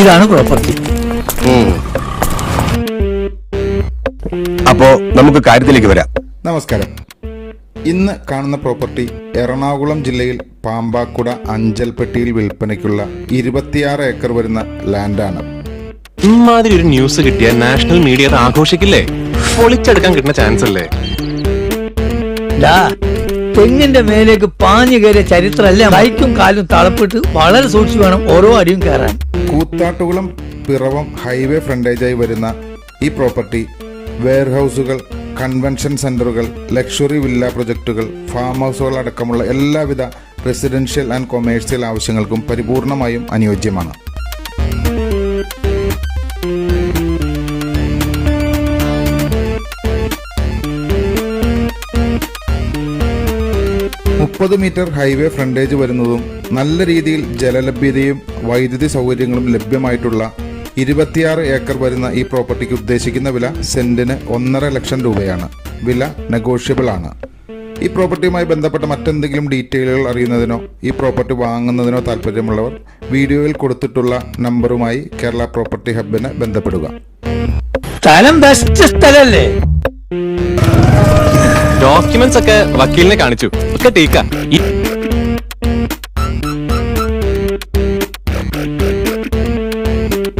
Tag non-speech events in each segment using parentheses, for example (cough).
ഇതാണ് പ്രോപ്പർട്ടി അപ്പോ നമുക്ക് കാര്യത്തിലേക്ക് വരാം. നമസ്കാരം. ഇന്ന് കാണുന്ന പ്രോപ്പർട്ടി എറണാകുളം ജില്ലയിൽ പാമ്പാക്കുട അഞ്ചൽപ്പെട്ടിയിൽ വിൽപ്പനയ്ക്കുള്ള ഇരുപത്തിയാറ് ഏക്കർ വരുന്ന ലാൻഡാണ് ഇമാതിരി ഒരു ന്യൂസ് കിട്ടിയ നാഷണൽ മീഡിയ അത് ആഘോഷിക്കില്ലേ? പൊളിച്ചെടുക്കാൻ കിട്ടുന്ന ചാൻസ് അല്ലേ? തെങ്ങിന്റെ മേലേക്ക് പാഞ്ഞു കയറിയ ചരിത്രമല്ല കൈക്കും കാലും തളപ്പിട്ട് വളരെ സൂക്ഷിച്ചു വേണം ഓരോ അടിയും കയറാൻ. കൂത്താട്ടുകുളം പിറവം ഹൈവേ ഫ്രണ്ടേജായി വരുന്ന ഈ പ്രോപ്പർട്ടി വെയർഹൌസുകൾ കൺവെൻഷൻ സെന്ററുകൾ ലക്ഷറി വില്ല പ്രൊജക്ടുകൾ ഫാം ഹൗസുകൾ അടക്കമുള്ള എല്ലാവിധ റെസിഡൻഷ്യൽ ആൻഡ് കൊമേഴ്സ്യൽ ആവശ്യങ്ങൾക്കും പരിപൂർണമായും അനുയോജ്യമാണ്. മുപ്പത് മീറ്റർ ഹൈവേ ഫ്രണ്ടേജ് വരുന്നതും നല്ല രീതിയിൽ ജലലഭ്യതയും വൈദ്യുതി സൗകര്യങ്ങളും ലഭ്യമായിട്ടുള്ള ഇരുപത്തിയാറ് ഏക്കർ വരുന്ന ഈ പ്രോപ്പർട്ടിക്ക് ഉദ്ദേശിക്കുന്ന വില സെന്റിന് ഒന്നര ലക്ഷം രൂപയാണ്. വില നെഗോഷ്യബിൾ ആണ്. ഈ പ്രോപ്പർട്ടിയുമായി ബന്ധപ്പെട്ട മറ്റെന്തെങ്കിലും ഡീറ്റെയിലുകൾ അറിയുന്നതിനോ ഈ പ്രോപ്പർട്ടി വാങ്ങുന്നതിനോ താല്പര്യമുള്ളവർ വീഡിയോയിൽ കൊടുത്തിട്ടുള്ള നമ്പറുമായി കേരള പ്രോപ്പർട്ടി ഹബിനെ ബന്ധപ്പെടുക. സ്ഥലം ബെസ്റ്റ് സ്ഥലല്ലേ? ഡോക്യുമെന്റ്സ് ഒക്കെ വക്കീലിനെ കാണിച്ചു. ഒക്കെ ടീക്ക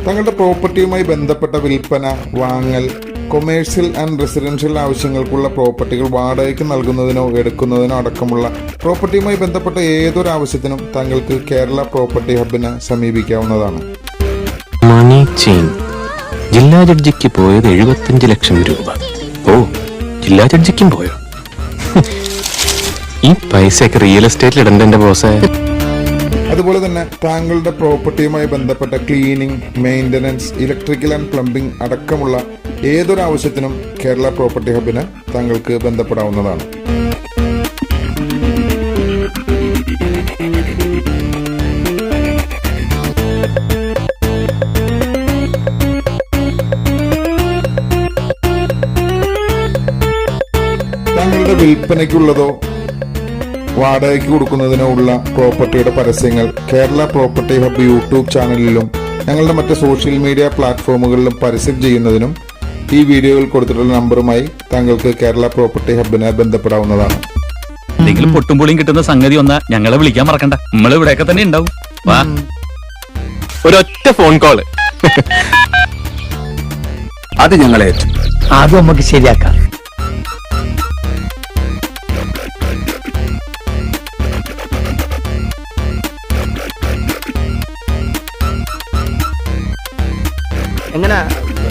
തങ്ങളുടെ പ്രോപ്പർട്ടിയുമായി ബന്ധപ്പെട്ട വിൽപ്പന വാങ്ങൽ കൊമേഴ്സ്യൽ ആൻഡ് റെസിഡൻഷ്യൽ ആവശ്യങ്ങൾക്കുള്ള പ്രോപ്പർട്ടികൾ വാടകയ്ക്ക് നൽകുന്നതിനോ എടുക്കുന്നതിനോ അടക്കമുള്ള പ്രോപ്പർട്ടിയുമായി ബന്ധപ്പെട്ട ഏതൊരു ആവശ്യത്തിനും താങ്കൾക്ക് കേരള പ്രോപ്പർട്ടി ഹബിനെ സമീപിക്കാവുന്നതാണ്. മണി ചെയിൻ ജില്ലാ ജഡ്ജിക്ക് പോയത് എഴുപത്തിയഞ്ച് ലക്ഷം രൂപ. ഓ ജില്ലാ ജഡ്ജിക്കും പോയോ? ഈ പൈസയൊക്കെ റിയൽ എസ്റ്റേറ്റിൽ ഇടണ്ട എന്റെ ബോസേ അതുപോലെ തന്നെ താങ്കളുടെ പ്രോപ്പർട്ടിയുമായി ബന്ധപ്പെട്ട cleaning maintenance electrical and plumbing അടക്കമുള്ള ഏതൊരു ആവശ്യത്തിനും കേരള പ്രോപ്പർട്ടി ഹബിനെ താങ്കൾക്ക് ബന്ധപ്പെടാവുന്നതാണ്. വിൽപ്പനയ്ക്കുള്ളതോ വാടകയ്ക്ക് കൊടുക്കുന്നതിനോ ഉള്ള പ്രോപ്പർട്ടിയുടെ പരസ്യങ്ങൾ കേരള പ്രോപ്പർട്ടി ഹബ് യൂട്യൂബ് ചാനലിലും ഞങ്ങളുടെ മറ്റ് സോഷ്യൽ മീഡിയ പ്ലാറ്റ്ഫോമുകളിലും പരസ്യം ചെയ്യുന്നതിനും ഈ വീഡിയോയിൽ കൊടുത്തിട്ടുള്ള നമ്പറുമായി താങ്കൾക്ക് കേരള പ്രോപ്പർട്ടി ഹബിനെ ബന്ധപ്പെടാവുന്നതാണ്. എന്തെങ്കിലും പൊട്ടും കിട്ടുന്ന സംഗതി ഒന്ന് ഞങ്ങളെ വിളിക്കാൻ മറക്കണ്ട. നമ്മൾ ഇവിടെയൊക്കെ തന്നെ ഉണ്ടാവും. വാ. ഒരൊറ്റ ഫോൺ കോൾ (laughs) അത് ഞങ്ങളെ അത് നമുക്ക് ശരിയാക്കാം. എങ്ങനെ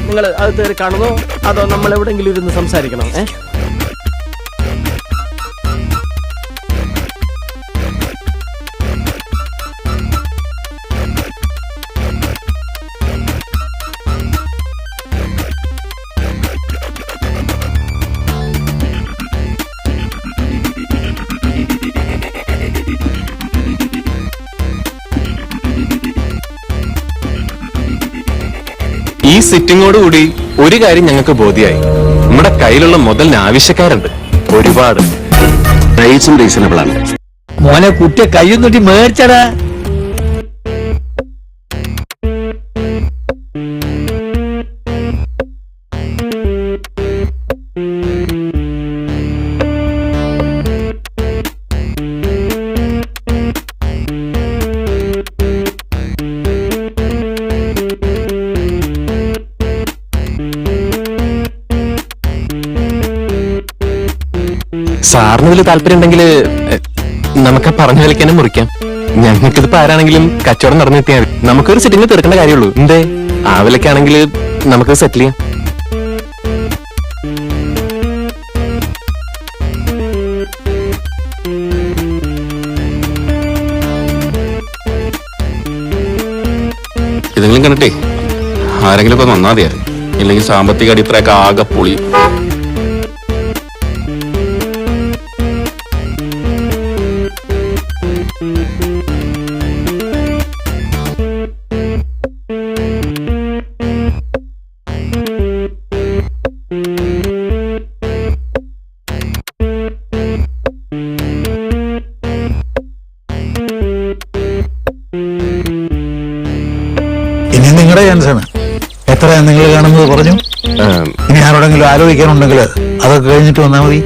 നിങ്ങൾ അത് കയറി കാണുന്നു? അതോ നമ്മൾ എവിടെയെങ്കിലും ഇരുന്ന് സംസാരിക്കണം? ഏ? ഈ സിറ്റിങ്ങോട് കൂടി ഒരു കാര്യം ഞങ്ങൾക്ക് ബോധ്യായി. നമ്മുടെ കയ്യിലുള്ള മുതലിന് ആവശ്യക്കാരുണ്ട്. ഒരുപാട്. റീസണബിൾ ആണ്. മോനെ കുട്ടിയെ കയ്യും തൊട്ടി മേടിച്ചടാ. സാറിന് ഇതിൽ താല്പര്യം ഉണ്ടെങ്കിൽ നമുക്ക് പറഞ്ഞു കളിക്കാനും വിലക്കാനും മുറിക്കാം. ഞങ്ങൾക്കിതിപ്പോ ആരാണെങ്കിലും കച്ചവടം നടന്നെത്തിയാൽ മതി. നമുക്കൊരു സിറ്റിംഗ് തീർക്കേണ്ട കാര്യമുള്ളൂ. എന്തേ? ആ വിലക്കാണെങ്കിൽ നമുക്ക് സെറ്റിൽ ചെയ്യാം. ഇതെങ്കിലും കണ്ടിട്ടേ? ആരെങ്കിലും ഒക്കെ നന്നാ മതിയായിരുന്നു. ഇല്ലെങ്കിൽ സാമ്പത്തിക അടിത്തറയൊക്കെ ആകെ പൊളി. ഇനി നിങ്ങളുടെ ചാൻസാണ് എത്രയാണ് നിങ്ങൾ കാണുന്നത് പറഞ്ഞു? ഇനി ആരോടെങ്കിലും ആലോചിക്കാനുണ്ടെങ്കിൽ അതൊക്കെ കഴിഞ്ഞിട്ട് വന്നാൽ മതി.